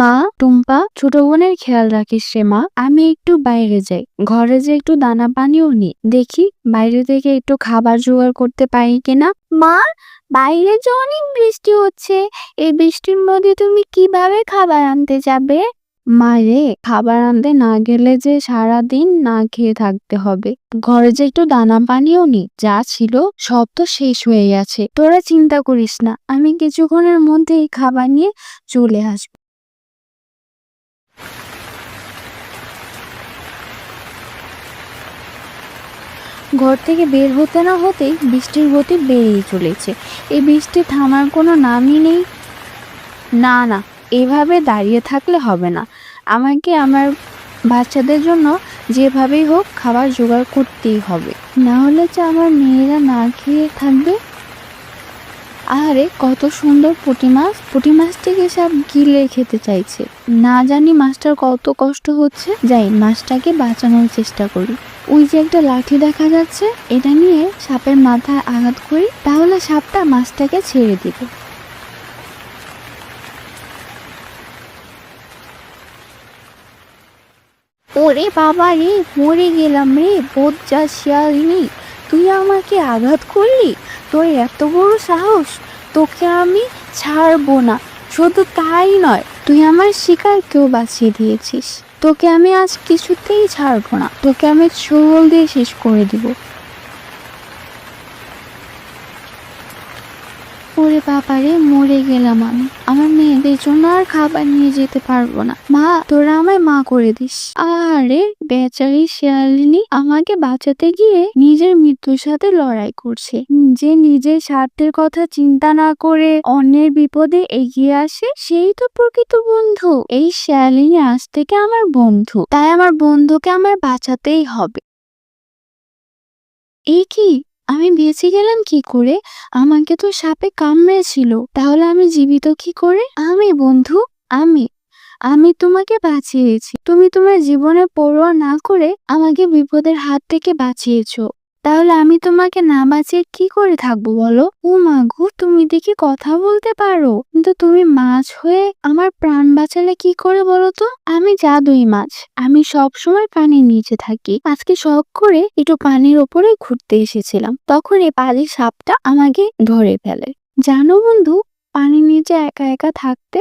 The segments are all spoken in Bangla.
মা, টুম্পা, ছোট বোনের খেয়াল রাখিস রে মা। আমি একটু বাইরে যাই। ঘরে যে একটু দানা পানিও নি দেখি বাইরে থেকে একটু খাবার জোগাড় করতে পারি কিনা? মা, বাইরে যে অনেক বৃষ্টি হচ্ছে। এই বৃষ্টির মধ্যে তুমি কীভাবে খাবার আনতে যাবে? মারে খাবার আনতে না গেলে যে সারা দিন না খেয়ে থাকতে হবে। ঘরে যে একটু দানা পানিও নেই, যা ছিল, সব তো শেষ হয়ে গেছে। তোরা চিন্তা করিস না, আমি কিছুক্ষণের মধ্যেই খাবার নিয়ে চলে আসব। ঘর থেকে বের হতে না হতেই বৃষ্টির গতি বেড়েই চলেছে। এই বৃষ্টি থামার কোনো নামই নেই। না না, এভাবে দাঁড়িয়ে থাকলে হবে না। আমাকে আমার বাচ্চাদের জন্য যেভাবেই হোক খাবার জোগাড় করতেই হবে। না হলে যে আমার মেয়েরা না খেয়ে থাকবে? আরে কত সুন্দর পুঁটি মাছ। পুঁটি মাছটিকে সব গিলে খেতে চাইছে? না জানি মাছটার কত কষ্ট হচ্ছে। যাই, মাছটাকে বাঁচানোর চেষ্টা করি। ওই যে একটা লাঠি দেখা যাচ্ছে, এটা নিয়ে সাপের মাথায় আঘাত করি, তাহলে সাপটা মাছটাকে ছেড়ে দিবে। ওরে বাবা রে মরে গেলাম রে বোধ যা শিয়ালিনী। তুই আমাকে আঘাত করলি? তোর এত বড় সাহস? তোকে আমি ছাড়বো না। শুধু তাই নয়, তুই আমার শিকার কেউ বাঁচিয়ে দিয়েছিস। তোকে আমি আজ কিছুতেই ছাড়বো না। তোকে আমি ছোল দিয়ে শেষ করে দিব। ওরে বাবারে, মরে গেলাম আমি। আমার মেয়েদের জন্য আর খাবার নিয়ে যেতে পারব না। মা, তোরা আমায় মা করে দিস। আরে, বেচারি শিয়ালিনী আমাকে বাঁচাতে গিয়ে নিজের মৃত্যুর সাথে লড়াই করছে। যে নিজের স্বার্থের কথা চিন্তা না করে অন্যের বিপদে এগিয়ে আসে, সেই তো প্রকৃত বন্ধু। এই শিয়ালিনী আজ থেকে আমার বন্ধু। তাই আমার বন্ধুকে আমার বাঁচাতেই হবে। এই কি? আমি বেঁচে গেলাম কি করে? আমাকে তো সাপে কামড়েছিল। তাহলে আমি জীবিত কি করে? আমি বন্ধু, আমি। আমি তোমাকে বাঁচিয়েছি। তুমি তোমার জীবনে পড়োয়া না করে আমাকে বিপদের হাত থেকে বাঁচিয়েছো। তাহলে আমি তোমাকে না বাঁচিয়ে কি করে থাকব বলো? ও মাগো তুমি দেখি কথা বলতে পারো। কিন্তু তুমি মাছ হয়ে আমার প্রাণ বাঁচালে কি করে বলো তো? আমি জাদুই মাছ। আমি সব সময় পানির নিচে থাকি। আজকে শখ করে একটু পানির ওপরে ঘুরতে এসেছিলাম। তখন এই পানির সাপটা আমাকে ধরে ফেলে। জানো বন্ধু, পানির নিচে একা একা থাকতে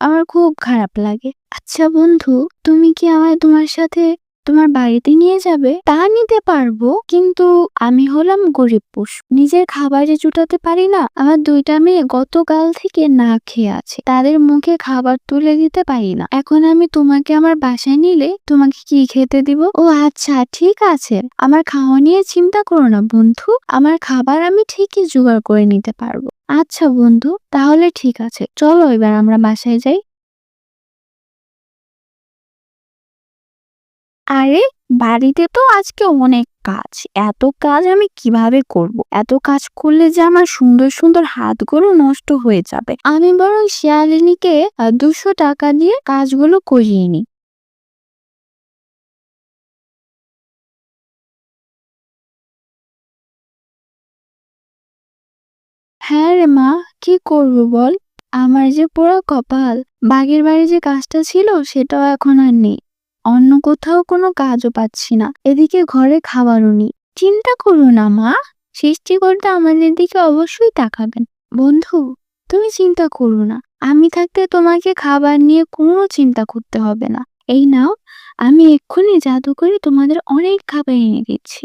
আমার খুব খারাপ লাগে। আচ্ছা বন্ধু, তুমি কি আমায় তোমার সাথে তোমার বাড়িতে নিয়ে যাবে, তা নিতে পারব। কিন্তু আমি হলাম গরিব পশু নিজের খাবারে জুটাতে পারি না, আমার দুইটা মেয়ে গতকাল থেকে না খেয়ে আছে। তাদের মুখে খাবার তুলে দিতে পারি না। এখন আমি তোমাকে আমার বাসায় নিলে তোমাকে কি খেতে দিব? ও আচ্ছা ঠিক আছে। আমার খাওয়া নিয়ে চিন্তা করো না বন্ধু। আমার খাবার আমি ঠিকই জোগাড় করে নিতে পারব। আচ্ছা বন্ধু, তাহলে ঠিক আছে। চলো এবার আমরা বাসায় যাই। আরে, বাড়িতে তো আজকে অনেক কাজ। এত কাজ আমি কীভাবে করব? এত কাজ করলে যে আমার সুন্দর সুন্দর হাতগুলো নষ্ট হয়ে যাবে। আমি বরং শিয়ালিনীকে দুশো টাকা দিয়ে কাজগুলো করিয়ে নিই। হ্যাঁ রে মা, কি করব বল? আমার যে পুরো কপাল বাগের বাড়ি যে কাজটা ছিল, সেটাও এখন আর নেই। অন্য কোথাও কোনো কাজও পাচ্ছি না। এদিকে ঘরে খাবারও নেই। চিন্তা করো না, মা। সৃষ্টিকর্তা আমাদের দিকে অবশ্যই তাকাবেন। বন্ধু, তুমি চিন্তা করো না। আমি থাকতে তোমাকে খাবার নিয়ে কোনো চিন্তা করতে হবে না। এই নাও, আমি এক্ষুনি জাদু করে তোমাদের অনেক খাবার এনে দিচ্ছি।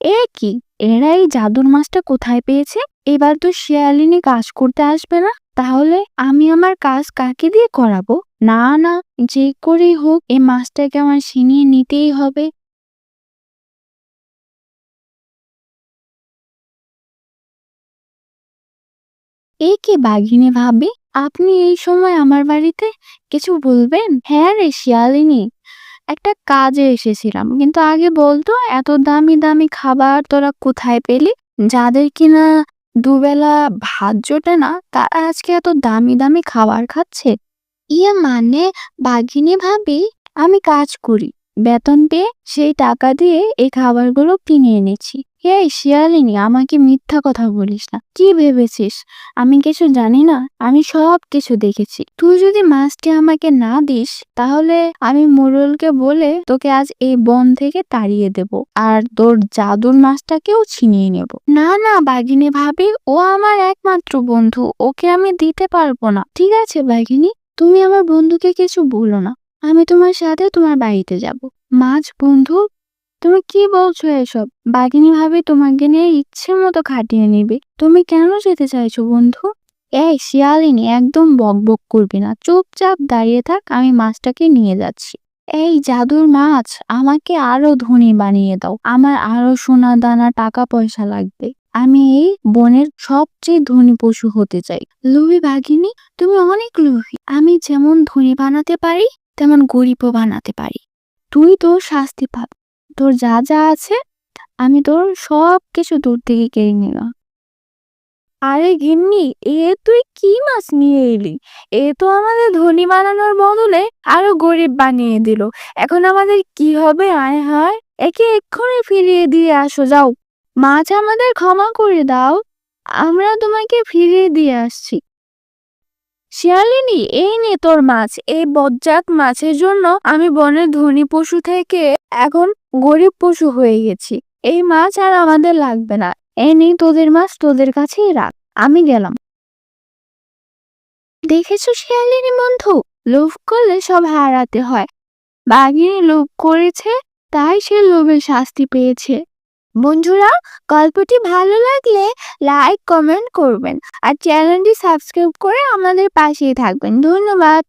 এ কি? এরা এই জাদুর মাছটা কোথায় পেয়েছে? এবার তো শিয়ালিনী কাজ করতে আসবে না? তাহলে আমি আমার কাজ কাকে দিয়ে করাবো? না না, যে করেই হোক, এই মাছটাকে আমার ছিনিয়ে নিতেই হবে। এ কি বাঘিনী ভাবি, আপনি এই সময় আমার বাড়িতে কিছু বলবেন? হ্যাঁ রে শিয়ালিনী, একটা কাজে এসেছিলাম। কিন্তু আগে বলতো, এত দামি দামি খাবার তোরা কোথায় পেলি? যাদের কিনা দুবেলা ভাত জোটে না, তারা আজকে এত দামি দামি খাবার খাচ্ছে? ইয়ে মানে বাঘিনী ভাবি, আমি কাজ করি। বেতন পেয়ে সেই টাকা দিয়ে এই খাবারগুলো কিনে এনেছি। এই শিয়ালিনী, আমাকে মিথ্যা কথা বলিস না। কি ভেবেছিস? আমি কিছু জানি না, আমি সব কিছু দেখেছি। তুই যদি মাছটি আমাকে না দিস, তাহলে আমি মোরলকে বলে তোকে আজ এই বন থেকে তাড়িয়ে দেব আর তোর জাদুর মাছটাকেও ছিনিয়ে নেব। না না, বাঘিনী ভাবি, ও আমার একমাত্র বন্ধু, ওকে আমি দিতে পারব না। ঠিক আছে, বাঘিনী, তুমি আমার বন্ধুকে কিছু বলো না। আমি তোমার সাথে তোমার বাড়িতে যাব। মাছ, বন্ধু, তুমি কি বলছো এসব? বাঘিনী ভাবে তোমাকে নিয়ে ইচ্ছে মতো খাটিয়ে নিবে। তুমি কেন যেতে চাইছো, বন্ধু? এই শিয়ালিনী একদম বক বক করবি না। চুপচাপ দাঁড়িয়ে থাক, আমি মাছটাকে নিয়ে যাচ্ছি। এই জাদুর মাছ, আমাকে আরও ধনী বানিয়ে দাও। আমার আরও সোনা দানা টাকা পয়সা লাগবে। আমি এই বনের সবচেয়ে ধনী পশু হতে চাই। লুবি বাঘিনী, তুমি অনেক লোভী। আমি যেমন ধনী বানাতে পারি তেমন গরিবও বানাতে পারি। তুই তোর শাস্তি পাবি। তোর যা যা আছে, আমি তোর সব কিছু দূর থেকে কেড়ে নিলাম আরে গিন্নি এ তুই কি মাছ নিয়ে এলি? এ তো আমাদের ধনী বানানোর বদলে আরও গরিব বানিয়ে দিল। এখন আমাদের কি হবে, আয় হায়? একে এক্ষুনি ফিরিয়ে দিয়ে আসো, যাও। মাছ আমাদের ক্ষমা করে দাও। আমরা তোমাকে ফিরিয়ে দিয়ে আসছি। শিয়ালিনী, এই নে তোর মাছ। এই বজ্জাত মাছের জন্য আমি বনের ধনী পশু থেকে এখন গরিব পশু হয়ে গেছি। এই মাছ আর আমাদের লাগবে না। এই নে তোদের মাছ তোদের কাছেই রাখ। আমি গেলাম। দেখেছ শিয়ালিনী বন্ধু? লোভ করলে সব হারাতে হয়। বাঘিনী লোভ করেছে, তাই সে লোভের শাস্তি পেয়েছে। বন্ধুরা, গল্পটি ভালো লাগলে লাইক কমেন্ট করবেন আর চ্যানেলটি সাবস্ক্রাইব করে আমাদের পাশেই থাকবেন। ধন্যবাদ।